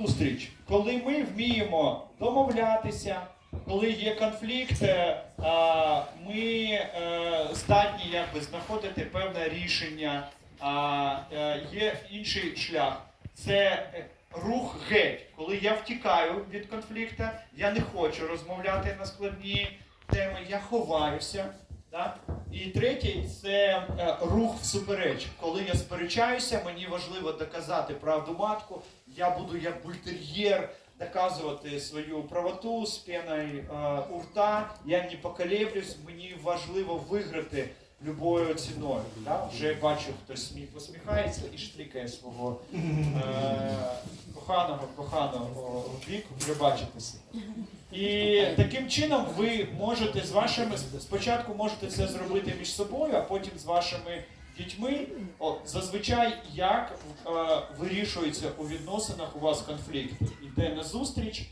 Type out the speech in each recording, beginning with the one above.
зустріч, коли ми вміємо домовлятися, коли є конфлікт, е, ми е, здатні якби знаходити певне рішення. А е, є інший шлях. Це рух геть. Коли я втікаю від конфлікту, я не хочу розмовляти на складні теми, я ховаюся. Да? І третій це рух всупереч. Коли я сперечаюся, мені важливо доказати правду матку. Я буду як бультер'єр доказувати свою правоту з пеною е, у рта. Я не поколеблюсь, мені важливо виграти любою ціною. Да? Вже бачу, хтось сміх посміхається і штрикає свого е, коханого, коханого в бік, вже бачитеся. І таким чином ви можете з вашими спочатку можете це зробити між собою, а потім з вашими дітьми. От зазвичай як е, вирішується у відносинах у вас конфлікти? Іде на зустріч, е,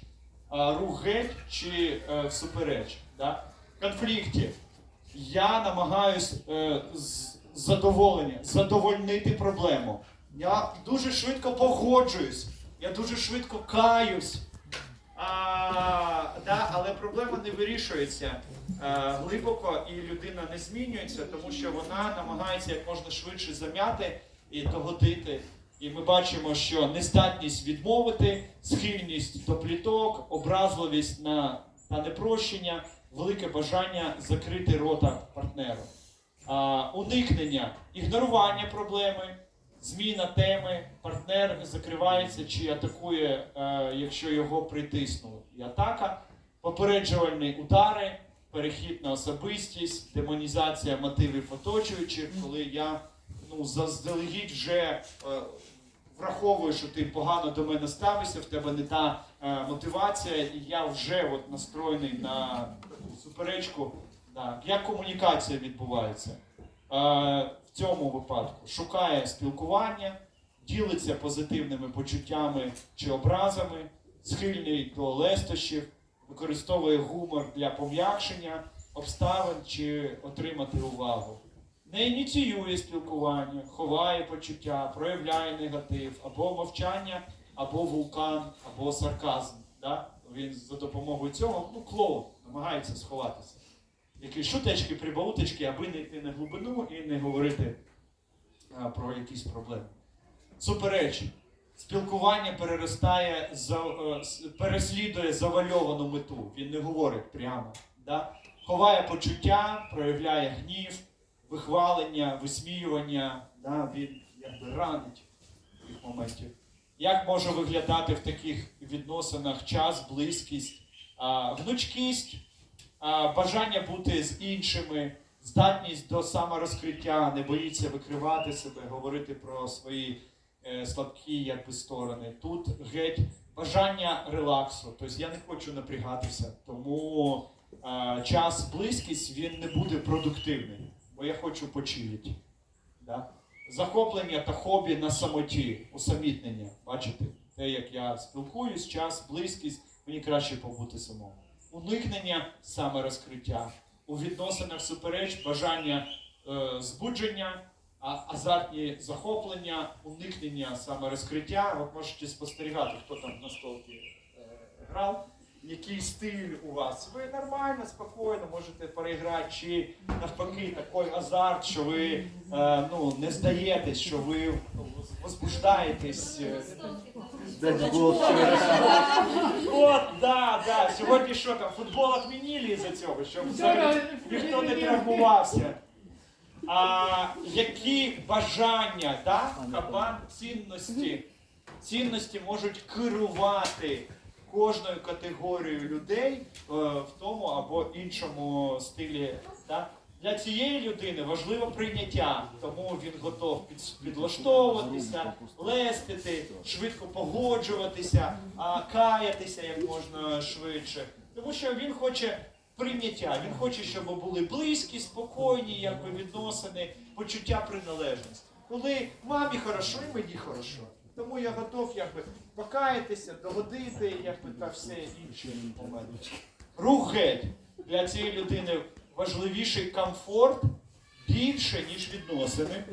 рух геть чи е, всупереч. Да? Конфлікті я намагаюсь е, задоволення, задовольнити проблему. Я дуже швидко погоджуюсь, я дуже швидко каюсь. А, да, але проблема не вирішується глибоко, і людина не змінюється, тому що вона намагається як можна швидше зам'яти і догодити. І ми бачимо, що нездатність відмовити, схильність до пліток, образливість на, на непрощення, велике бажання закрити рота партнеру. А, уникнення, ігнорування проблеми, зміна теми, партнер закривається чи атакує, е, якщо його притиснули. І атака, попереджувальні удари, перехід на особистість, демонізація мотивів оточуючих, коли я ну, заздалегідь вже е, враховую, що ти погано до мене ставишся, в тебе не та е, мотивація, і я вже от настроєний на суперечку. Да. Як комунікація відбувається? Е, в цьому випадку шукає спілкування, ділиться позитивними почуттями чи образами, схильний до лестощів, використовує гумор для пом'якшення обставин чи отримати увагу. Не ініціює спілкування, ховає почуття, проявляє негатив, або мовчання, або вулкан, або сарказм. Да? Він за допомогою цього, ну, клоун, намагається сховатися. Якісь шутечки, прибауточки, аби не йти на глибину і не говорити а, про якісь проблеми. Суперечі. Спілкування переростає, е, переслідує завальовану мету. Він не говорить прямо. Да? Ховає почуття, проявляє гнів, вихвалення, висміювання. Да? Він якби ранить таких моментів. Як може виглядати в таких відносинах час, близькість, гнучкість, бажання бути з іншими, здатність до саморозкриття, не боїться викривати себе, говорити про свої слабкі якби, сторони. Тут геть бажання релаксу. Тобто я не хочу напрягатися, тому е, час, близькість він не буде продуктивний, бо я хочу почилити. Да? Захоплення та хобі на самоті, усамітнення. Бачите? Те, як я спілкуюсь, час, близькість, мені краще побути самому. Уникнення саморозкриття. У відносинах супереч, бажання е, збудження, азартні захоплення, уникнення саморозкриття. От можете спостерігати, хто там на столці е, грав. Який стиль у вас? Ви нормально, спокійно можете переграти, чи навпаки такий азарт, що ви е, ну, не здаєтесь, що ви возбуждаєтесь. е, От, да, да. Сьогодні що там, футбол відмінили із-за цього, щоб ніхто не травмувався. А, які бажання, да? кабан цінності. Цінності можуть керувати кожною категорією людей е, в тому або іншому стилі. Да? Для цієї людини важливо прийняття, тому він готов під- підлаштовуватися, лестити, швидко погоджуватися, а каятися як можна швидше. Тому що він хоче прийняття, він хоче, щоб були близькі, спокійні, якби відносини, почуття приналежності. Коли мамі хорошо, і мені хорошо. Тому я готов якби покаятися, догодити, якби та все моменти. Рух геть для цієї людини важливіший комфорт більше, ніж відносини.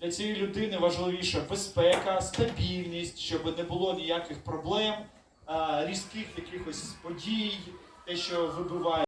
Для цієї людини важливіша безпека, стабільність, щоб не було ніяких проблем, різких якихось подій, те, що вибиває.